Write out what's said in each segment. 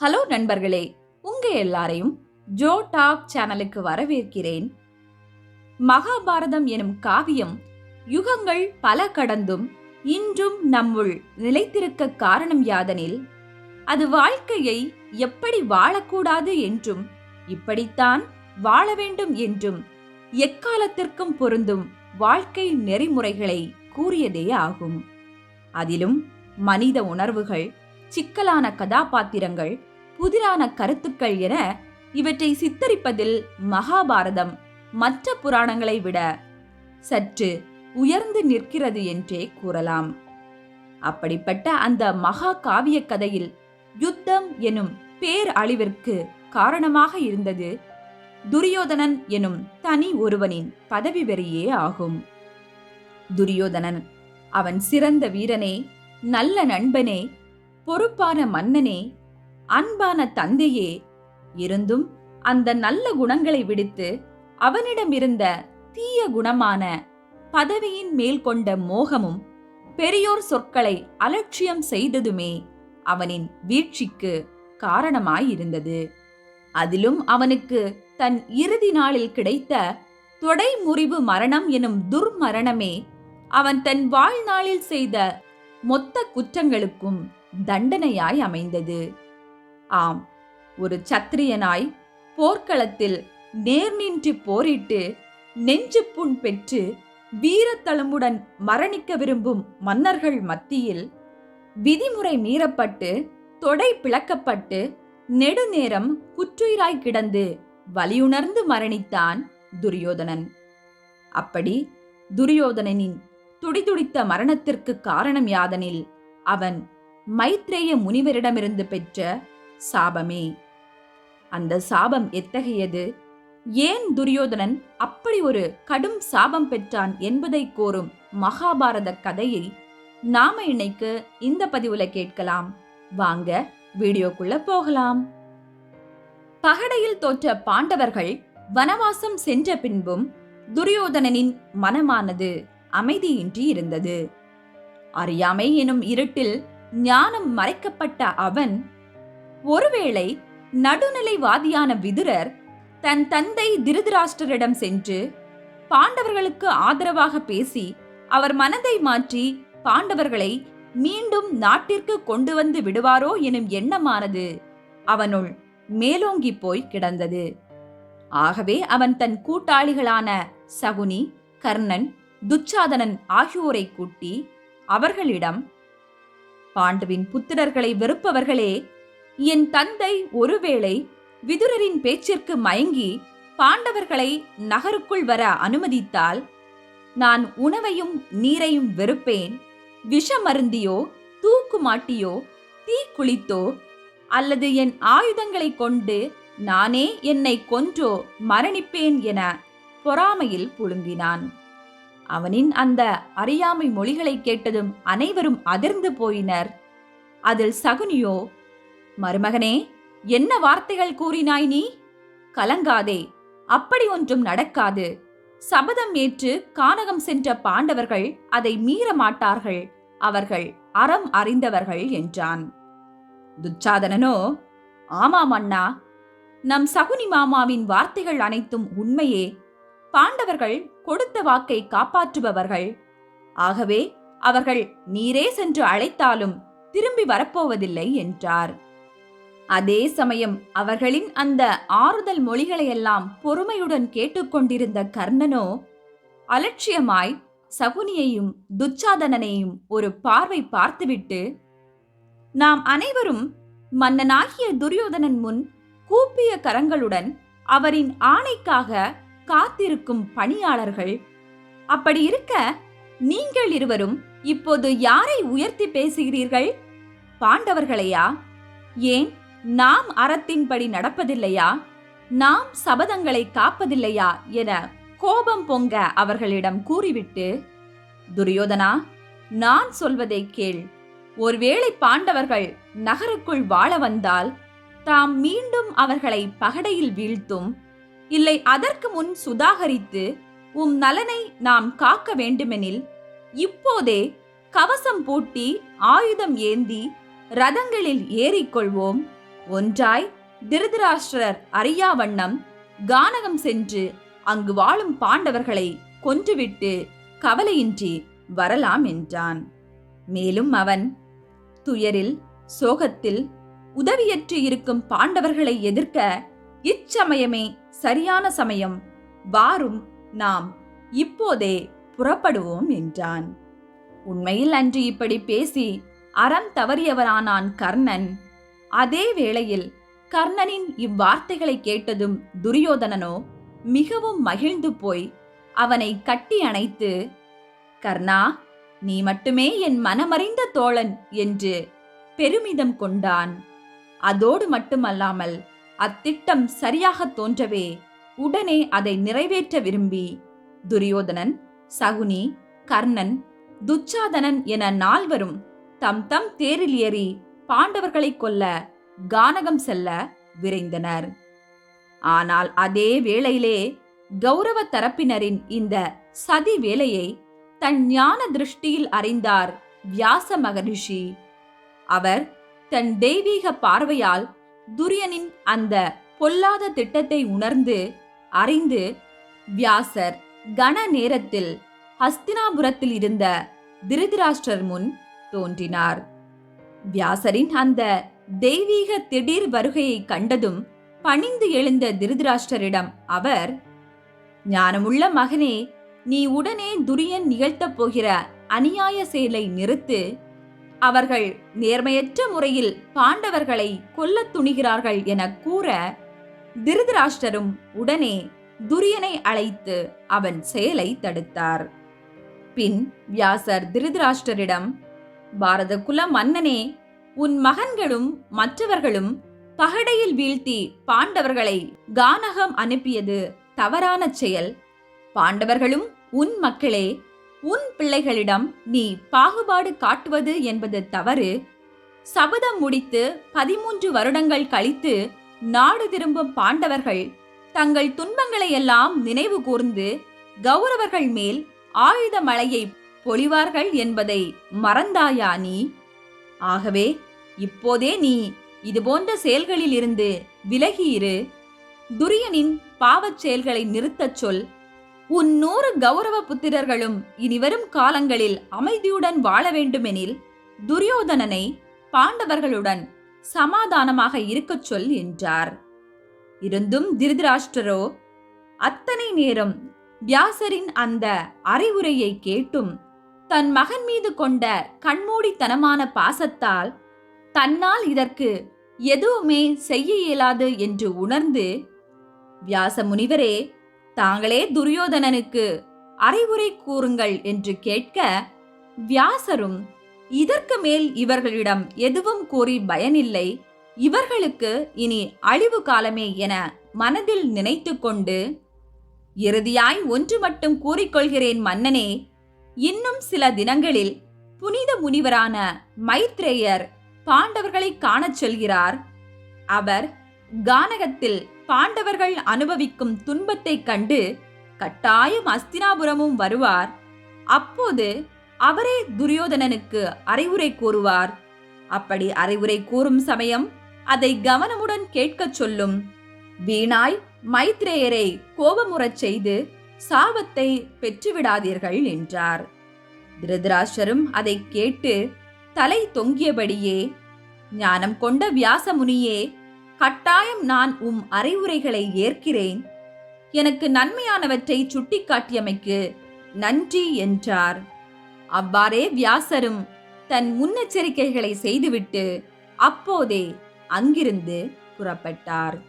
Hello நண்பர்களே உங்க எல்லாரையும் ஜோ டாக் சேனலுக்கு வரவேற்கிறேன். மகாபாரதம் எனும் காவியம் யுகங்கள் பல கடந்தும் இன்றும் நம்முள் நிலைத்திருக்க காரணம் யாதெனில் அது வாழ்க்கையை எப்படி வாழக்கூடாது என்றும் இப்படித்தான் வாழ வேண்டும் என்றும் எக்காலத்திற்கும் பொருந்தும் வாழ்க்கை நெறிமுறைகளை கூறியதே ஆகும். அதிலும் மனித உணர்வுகள் சிக்கலான கதாபாத்திரங்கள் புதிரான கருத்துக்கள் என இவற்றை சித்தரிப்பதில் மகாபாரதம் மற்ற புராணங்களை விட சற்று உயர்ந்து நிற்கிறது என்றே கூறலாம். அப்படிப்பட்ட அந்த மகா காவிய கதையில் யுத்தம் எனும் பேர் அழிவிற்கு காரணமாக இருந்தது துரியோதனன் எனும் தனி ஒருவனின் பதவி வெறியே ஆகும். துரியோதனன் அவன் சிறந்த வீரனே நல்ல நண்பனே பொறுப்பான மன்னனே அன்பான தந்தையே இருந்தும் அந்த நல்ல குணங்களை விடுத்து அவனிடமிருந்த தீய குணமான பதவியின் மேல் கொண்ட மோகமும் பெரியோர் சொற்களை அலட்சியம் செய்ததுமே அவனின் வீழ்ச்சிக்கு காரணமாயிருந்தது. அதிலும் அவனுக்கு தன் இறுதி நாளில் கிடைத்த தொடை முறிவு மரணம் எனும் துர்மரணமே அவன் தன் வாழ்நாளில் செய்த மொத்த குற்றங்களுக்கும் தண்டனையாய் அமைந்தது. ஆம் ஒரு சத்திரியனாய் போர்க்களத்தில் நேர் நின்று போரிட்டு நெஞ்சு புண் பெற்று வீரத்தழும்புடன் மரணிக்க விரும்பும் மன்னர்கள் மத்தியில் விதிமுறை மீறப்பட்டு தொடை பிளக்கப்பட்டு நெடுநேரம் குற்றுயிராய் கிடந்து வலியுணர்ந்து மரணித்தான் துரியோதனன். அப்படி துரியோதனனின் துடிதுடித்த மரணத்திற்கு காரணம் யாதனில் அவன் மைத்ரேய முனிவரிடமிருந்து பெற்ற சாபமே. அந்த சாபம் எத்தகையது? ஏன் துரியோதனன் அப்படி ஒரு கடும் சாபம் பெற்றான் என்பதை கோரும் மகாபாரத கதையை நாம இன்னைக்கு இந்த பதிவுல கேட்கலாம். வாங்க வீடியோக்குள்ள போகலாம். பகடையில் தோற்ற பாண்டவர்கள் வனவாசம் சென்ற பின்பும் துரியோதனனின் மனமானது அமைதியின்றி இருந்தது. அறியாமை எனும் இருட்டில் ஞானம் மறைக்கப்பட்ட அவன் ஒருவேளை நடுநிலைவாதியான விதுரர் தன் தந்தை திருதராஷ்டரிடம் சென்று பாண்டவர்களுக்கு ஆதரவாக பேசி அவர் மனதை மாற்றி பாண்டவர்களை மீண்டும் நாட்டிற்கு கொண்டு வந்து விடுவாரோ எனும் எண்ணமானது அவனுள் மேலோங்கி போய் கிடந்தது. ஆகவே அவன் தன் கூட்டாளிகளான சகுனி கர்ணன் துச்சாதனன் ஆகியோரை கூட்டி அவர்களிடம் பாண்டுவின் புத்திரர்களை வெறுப்பவர்களே என் தந்தை ஒருவேளை விதுரரின் பேச்சிற்கு மயங்கி பாண்டவர்களை நகருக்குள் வர அனுமதித்தால் நான் உணவையும் நீரையும் வெறுப்பேன். விஷமருந்தியோ தூக்கு மாட்டியோ தீ குளித்தோ அல்லது என் ஆயுதங்களை கொண்டு நானே என்னை கொன்றோ மரணிப்பேன் என பொறாமையில் புழுங்கினான் அவனின் அந்த அறியாமை மொழிகளை கேட்டதும் அனைவரும் அதிர்ந்து போயினர். அதில் சகுனியோ மருமகனே என்ன வார்த்தைகள் கூறினாய் நீ? கலங்காதே அப்படி ஒன்றும் நடக்காது. சபதம் ஏற்று கானகம் சென்ற பாண்டவர்கள் அதை மீற மாட்டார்கள் அவர்கள் அறம் அறிந்தவர்கள் என்றான். துச்சாதனனோ ஆமாம் அண்ணா. நம் சகுனி மாமாவின் வார்த்தைகள் அனைத்தும் உண்மையே. பாண்டவர்கள் கொடுத்த வாக்கை காப்பாற்றுபவர்கள். ஆகவே அவர்கள் நீரே சென்று அழைத்தாலும் திரும்பி வரப்போவதில்லை என்றார். அதே சமயம் அவர்களின் அந்த ஆறுதல் மொழிகளையெல்லாம் பொறுமையுடன் கேட்டுக்கொண்டிருந்த கர்ணனோ அலட்சியமாய் சகுனியையும் துச்சாதனனையும் ஒரு பார்வை பார்த்துவிட்டு நாம் அனைவரும் மன்னனாகிய துரியோதனன் முன் கூப்பிய கரங்களுடன் அவரின் ஆணைக்காக காத்திருக்கும் பணியாளர்கள். அப்படி இருக்க நீங்கள் இருவரும் இப்போது யாரை உயர்த்தி பேசுகிறீர்கள்? பாண்டவர்களையா? ஏன் நாம் அறத்தின்படி நடப்பதில்லையா? நாம் சபதங்களை காப்பதில்லையா? என கோபம் பொங்க அவர்களிடம் கூறிவிட்டு துரியோதனா நான் சொல்வதை கேள். ஒருவேளை பாண்டவர்கள் நகருக்குள் வாழ வந்தால் தாம் மீண்டும் அவர்களை பகடையில் வீழ்த்தும். இல்லை அதற்கு முன் சுதாகரித்து உம் நலனை நாம் காக்க வேண்டுமெனில் இப்போதே கவசம் பூட்டி ஆயுதம் ஏந்தி ரதங்களில் ஏறிக்கொள்வோம். ஒன்றாய் திருதராஷ்டிரர் அறியா வண்ணம் கானகம் சென்று அங்கு வாழும் பாண்டவர்களை கொன்றுவிட்டு கவலையின்றி வரலாம் என்றான். மேலும் அவன் துயரில் சோகத்தில் உதவியற்று இருக்கும் பாண்டவர்களை எதிர்க்க இச்சமயமே சரியான சமயம். வாரும் நாம் இப்போதே புறப்படுவோம் என்றான். உண்மையில் அன்று இப்படி பேசி அறம் தவறியவரானான் கர்ணன். அதே வேளையில் கர்ணனின் இவ்வார்த்தைகளை கேட்டதும் துரியோதனனோ மிகவும் மகிழ்ந்து போய் அவனை கட்டி அணைத்து கர்ணா நீ மட்டுமே என் மனமறிந்த தோழன் என்று பெருமிதம் கொண்டான். அதோடு மட்டுமல்லாமல் அத்திட்டம் சரியாக தோன்றவே உடனே அதை நிறைவேற்ற விரும்பி துரியோதனன் சகுனி கர்ணன் துச்சாதனன் என நால்வரும் தம் தம் தேரில் ஏறி பாண்டவர்களை கொல்ல கானகம் செல்ல விரைந்தனர். ஆனால் அதே வேளையிலே கௌரவ தரப்பினரின் இந்த சதி வேலையை தன் ஞான திருஷ்டியில் அறிந்தார் வியாச மகரிஷி. அவர் தன் தெய்வீக பார்வையால் துரியனின் அந்த பொல்லாத திட்டத்தை உணர்ந்து அறிந்து வியாசர் கன நேரத்தில் ஹஸ்தினாபுரத்தில் இருந்த திருதராஷ்டிரர் முன் தோன்றினார். வியாசரின் அந்த தெய்வீக திடீர் வருகையை கண்டதும் பணிந்து எழுந்த திருதிராஷ்டரிடம் அவர் ஞானமுள்ள மகனே நீ உடனே துரியன் நிகழ்த்தப் போகிற அநியாய செயலை நிறுத்து அவர்கள் நேர்மையற்ற முறையில் பாண்டவர்களை கொல்லத் துணிகிறார்கள் என கூற திருதராஷ்டரும் உடனே துரியனை அழைத்து அவன் செயலை தடுத்தார். பின் வியாசர் திருதராஷ்டரிடம் பாரத குல மன்னனே உன் மகன்களும் மற்றவர்களும் பகடையில் வீழ்த்தி பாண்டவர்களை கானகம் அனுப்பியது தவறான செயல். பாண்டவர்களும் உன் மக்களே உன் பிள்ளைகளிடம் நீ பாகுபாடு காட்டுவது என்பது தவறு. சபதம் முடித்து பதிமூன்று வருடங்கள் கழித்து நாடு திரும்பும் பாண்டவர்கள் தங்கள் துன்பங்களை எல்லாம் நினைவு கூர்ந்து கௌரவர்கள் மேல் ஆயுத மழையை பொழிவார்கள் என்பதை மறந்தாயா நீ? ஆகவே இப்போதே நீ இதுபோன்ற செயல்களில் இருந்து விலகியிரு. துரியனின் பாவச் செயல்களை நிறுத்தச் சொல். உன் நூறு கௌரவ புத்திரர்களும் இனிவரும் காலங்களில் அமைதியுடன் வாழ வேண்டுமெனில் துரியோதனனை பாண்டவர்களுடன் சமாதானமாக இருக்கச் சொல் என்றார். இருந்தும் திருதராஷ்டரோ அத்தனை நேரம் வியாசரின் அந்த அறிவுரையை கேட்டும் தன் மகன் மீது கொண்ட கண்மூடித்தனமான பாசத்தால் தன்னால் இதற்கு எதுவுமே செய்ய இயலாது என்று உணர்ந்து வியாச முனிவரே தாங்களே துரியோதனனுக்கு அறிவுரை கூறுங்கள் என்று கேட்க வியாசரும் இதற்கு மேல் இவர்களிடம் எதுவும் கூறி பயனில்லை. இவர்களுக்கு இனி அழிவு காலமே என மனதில் நினைத்து கொண்டு இறுதியாய் ஒன்று மட்டும் கூறிக்கொள்கிறேன் மன்னனே. இன்னும் சில தினங்களில் புனித முனிவரான மைத்ரேயர் பாண்டவர்களை காணச் செல்கிறார். அவர் கானகத்தில் பாண்டவர்கள் அனுபவிக்கும் துன்பத்தைக் கண்டு கட்டாயம் அஸ்தினாபுரமும் வருவார். அப்போது அவரே துரியோதனனுக்கு அறிவுரை கூறுவார். அப்படி அறிவுரை கூறும் சமயம் அதை கவனமுடன் கேட்கச் சொல்லும். வீணாய் மைத்ரேயரை கோபமுறச் செய்து சாபத்தை பெற்றுவிடாதீர்கள் என்றார். திருதராஷரும் அதை கேட்டு தலை தொங்கியபடியே ஞானம் கொண்ட வியாசமுனியே கட்டாயம் நான் உம் அறிவுரைகளை ஏற்கிறேன். எனக்கு நன்மையானவற்றை சுட்டிக்காட்டியமைக்கு நன்றி என்றார். அவ்வாறே வியாசரும் தன் முன்னெச்சரிக்கைகளை செய்துவிட்டு அப்போதே அங்கிருந்து புறப்பட்டார்.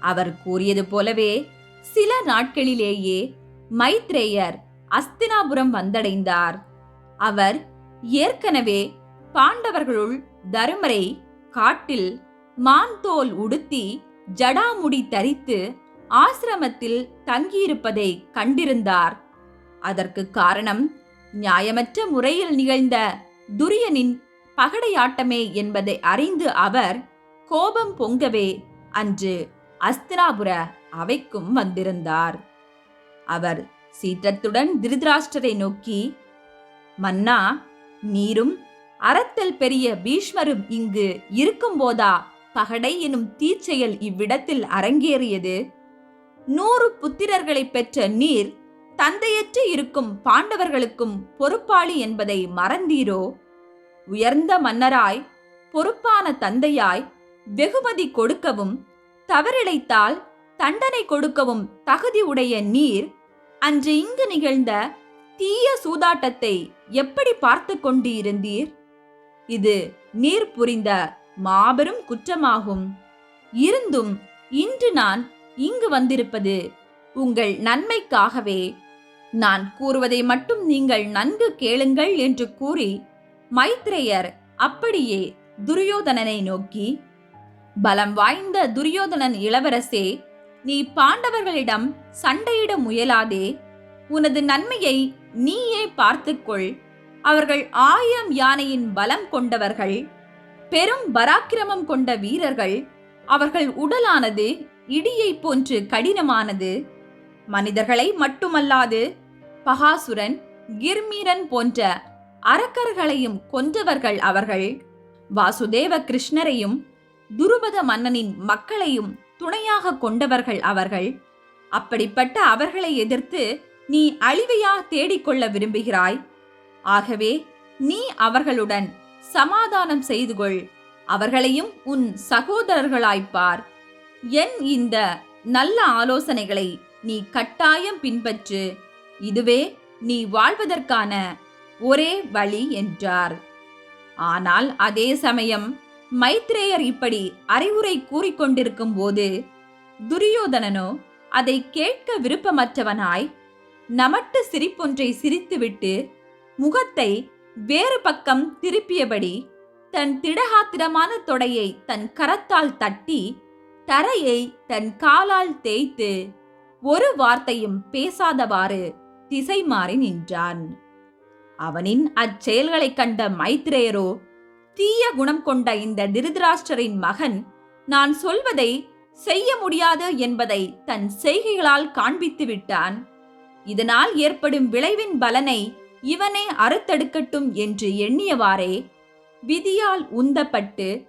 அவர் கூறியது போலவே சில நாட்களிலேயே மைத்ரேயர் அஸ்தினாபுரம் வந்தடைந்தார். அவர் ஏற்கனவே பாண்டவர்களுள் தருமரை காட்டில் மான் தோல் உடுத்தி ஜடாமுடி தரித்து ஆசிரமத்தில் தங்கியிருப்பதை கண்டிருந்தார். அதற்கு காரணம் நியாயமற்ற முறையில் நிகழ்ந்த துரியனின் பகடையாட்டமே என்பதை அறிந்து அவர் கோபம் பொங்கவே அன்று அஸ்தினாபுர அவைக்கும் வந்திருந்தார். அவர் சீற்றத்துடன் திருதராஷ்டரை நோக்கி மன்னா நீரும் அறத்தல் பெரிய பீஷ்மரும் இங்கு இருக்கும்போதா பகடை எனும் தீச்செயல் இவ்விடத்தில் அரங்கேறியது. நூறு புத்திரர்களை பெற்ற நீர் தந்தையற்று இருக்கும் பாண்டவர்களுக்கும் பொறுப்பாளி என்பதை மறந்தீரோ? உயர்ந்த மன்னராய் பொறுப்பான தந்தையாய் வெகுமதி கொடுக்கவும் தவறிழைத்தால் தண்டனை கொடுக்கவும் தகுதி உடைய நீர் அன்று இங்கு நிகழ்ந்த தீய சூதாட்டத்தை எப்படி பார்த்து கொண்டு இருந்தீர் இது நீர் புரிந்த மாபெரும் குற்றமாகும். இருந்தும் இன்று நான் இங்கு வந்திருப்பது உங்கள் நன்மைக்காகவே. நான் கூறுவதை மட்டும் நீங்கள் நன்கு கேளுங்கள் என்று கூறி மைத்ரேயர் அப்படியே துரியோதனனை நோக்கி பலம் வாய்ந்த துரியோதனன் இளவரசே நீ பாண்டவர்களிடம் சண்டையிட முயலாதே. உனது நன்மையை நீயே பார்த்துக்கொள். அவர்கள் ஆயிரம் யானையின் பலம் கொண்டவர்கள். பெரும் பராக்கிரமம் கொண்ட வீரர்கள் அவர்கள் உடலானது இடியைப் போன்று கடினமானது. மனிதர்களை மட்டுமல்லாது பகாசுரன் கிர்மீரன் போன்ற அரக்கர்களையும் கொன்றவர்கள் அவர்கள். வாசுதேவ கிருஷ்ணரையும் துருபத மன்னனின் மக்களையும் துணையாக கொண்டவர்கள் அவர்கள். அப்படிப்பட்ட அவர்களை எதிர்த்து நீ அழிவையா தேடிக்கொள்ள விரும்புகிறாய்? ஆகவே நீ அவர்களுடன் சமாதானம் செய்து கொள். அவர்களையும் உன் சகோதரர்களாய்ப்பார். என் இந்த நல்ல ஆலோசனைகளை நீ கட்டாயம் பின்பற்று. இதுவே நீ வாழ்வதற்கான ஒரே வழி என்றார். ஆனால் அதே சமயம் மைத்ரேயர் இப்படி அறிவுரை கூறிக்கொண்டிருக்கும் போது துரியோதனனோ அதை கேட்க விருப்பமற்றவனாய் நமட்டு சிரிப்பொன்றை சிரித்துவிட்டு முகத்தை வேறு பக்கம் திருப்பியபடி தன் திடகாத்திரமான தொடையை தன் கரத்தால் தட்டி தரையை தன் காலால் தேய்த்து ஒரு வார்த்தையும் பேசாதவாறு திசை மாறி நின்றான். அவனின் அச்செயல்களைக் கண்ட மைத்ரேயரோ தீய குணம் கொண்ட இந்த திருதராஷ்டரின் மகன் நான் சொல்வதை செய்ய முடியாது என்பதை தன் செய்கைகளால் காண்பித்து விட்டான். இதனால் ஏற்படும் விளைவின் பலனை இவனே அறுத்தெடுக்கட்டும் என்று எண்ணியவாறே விதியால் உந்தப்பட்டு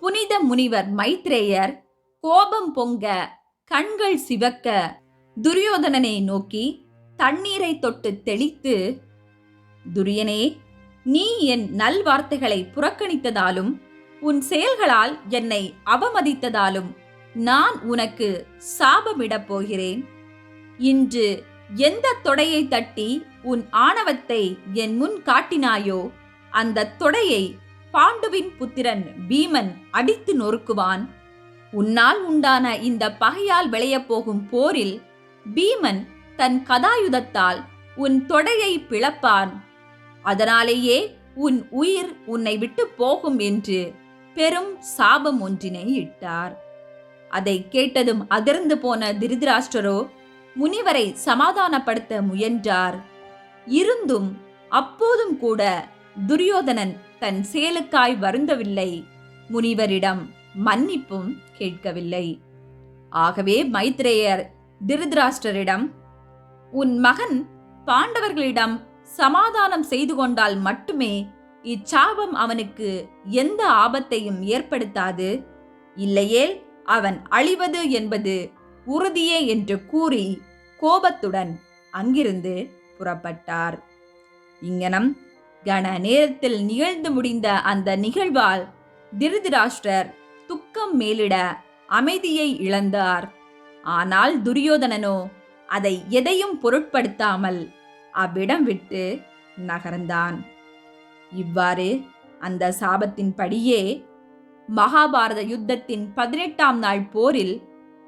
புனித முனிவர் மைத்ரேயர் கோபம் பொங்க கண்கள் சிவக்க துரியோதனனை நோக்கி தண்ணீரை தொட்டு தெளித்து துரியனே நீ என் நல்வார்த்தைகளை புறக்கணித்ததாலும் உன் செயல்களால் என்னை அவமதித்ததாலும் நான் உனக்கு சாபமிடப் போகிறேன். இன்று எந்த தொடையை தட்டி உன் ஆணவத்தை என் முன் காட்டினாயோ அந்த தொடையை பாண்டுவின் புத்திரன் பீமன் அடித்து நொறுக்குவான். உன்னால் உண்டான இந்த பகையால் விளையப் போகும் போரில் பீமன் தன் கதாயுதத்தால் உன் தொடையை பிளப்பான். அதனாலேயே உன் உயிர் உன்னை விட்டு போகும் என்று பெரும் சாபம் ஒன்றினை இட்டார். அதை கேட்டதும் அதிர்ந்து போன திருதராஷ்டரோ முனிவரை சமாதானப்படுத்த முயன்றார். இருந்தும் அப்போதும் கூட துரியோதனன் தன் செயலுக்காய் வருந்தவில்லை. முனிவரிடம் மன்னிப்பும் கேட்கவில்லை. ஆகவே மைத்ரேயர் திருதராஷ்டரிடம் உன் மகன் பாண்டவர்களிடம் சமாதானம் செய்து கொண்டால் மட்டுமே இச்சாபம் அவனுக்கு எந்த ஆபத்தையும் ஏற்படுத்தாது. இல்லையேல் அவன் அழிவது என்பது உறுதியே என்று கூறி கோபத்துடன் அங்கிருந்து புறப்பட்டார். இங்கனம் கன நேரத்தில் நிகழ்ந்து முடிந்த அந்த நிகழ்வால் திருதிராஷ்டர் துக்கம் மேலிட அமைதியை இழந்தார். ஆனால் துரியோதனனோ அதை எதையும் பொருட்படுத்தாமல் அவ்விடம் விட்டு நகர்ந்தான். இவ்வாறு அந்த சாபத்தின்படியே மகாபாரத யுத்தத்தின் பதினெட்டாம் நாள் போரில்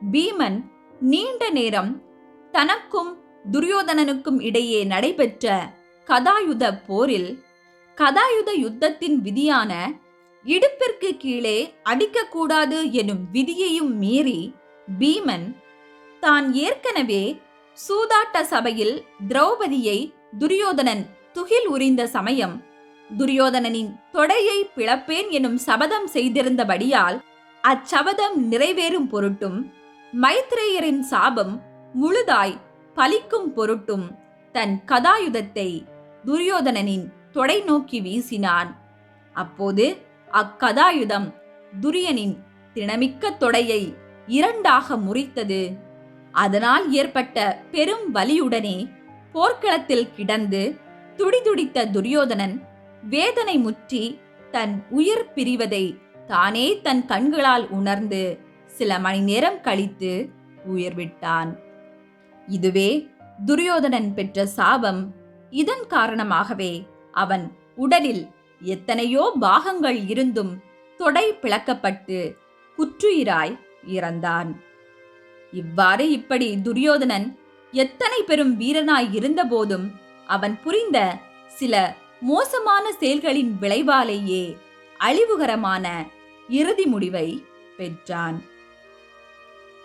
பீமன் நீண்ட நேரம் தனக்கும் துரியோதனனுக்கும் இடையே நடைபெற்ற கதாயுத போரில் கதாயுத யுத்தத்தின் விதியான இடுப்பிற்கு கீழே அடிக்கக்கூடாது எனும் விதியையும் மீறி பீமன் தான் ஏற்கனவே சூதாட்ட சபையில் திரௌபதியை துரியோதனன் துகில் உரிந்த சமயம் துரியோதனனின் தொடையை பிளப்பேன் எனும் சபதம் செய்திருந்தபடியால் அச்சபதம் நிறைவேறும் பொருட்டும் மைத்ரேயரின் சாபம் முழுதாய் பலிக்கும் பொருட்டும் தன் கதாயுதத்தை துரியோதனனின் தொடை நோக்கி வீசினான். அப்போது அக்கதாயுதம் துரியனின் திணமிக்க தொடையை இரண்டாக முறித்தது. அதனால் ஏற்பட்ட பெரும் வலியுடனே போர்க்களத்தில் கிடந்து துடிதுடித்த துரியோதனன் வேதனை முற்றி தன் உயிர் பிரிவதை தானே தன் கண்களால் உணர்ந்து சில மணி நேரம் கழித்து உயிர் விட்டான் இதுவே துரியோதனன் பெற்ற சாபம். இதன் காரணமாகவே அவன் உடலில் எத்தனையோ பாகங்கள் இருந்தும் தொடை பிளக்கப்பட்டு குற்றுயிராய் இறந்தான். இவ்வாறு இப்படி துரியோதனன் எத்தனை பெரும் வீரனாய் இருந்தபோதும் அவன் புரிந்த சில மோசமான செயல்களின் விளைவாலேயே அழிவுகரமான இறுதி முடிவை பெற்றான்.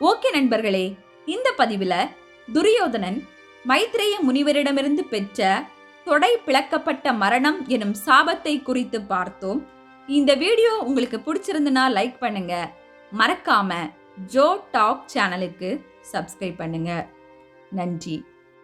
ஓகே நண்பர்களே இந்த பதிவில் துரியோதனன் மைத்ரேய முனிவரிடமிருந்து பெற்ற தொடை பிளக்கப்பட்ட மரணம் எனும் சாபத்தை குறித்து பார்த்தோம். இந்த வீடியோ உங்களுக்கு பிடிச்சிருந்துன்னா லைக் பண்ணுங்க. மறக்காம ஜோ டாக் சேனலுக்கு சப்ஸ்கிரைப் பண்ணுங்க. நன்றி.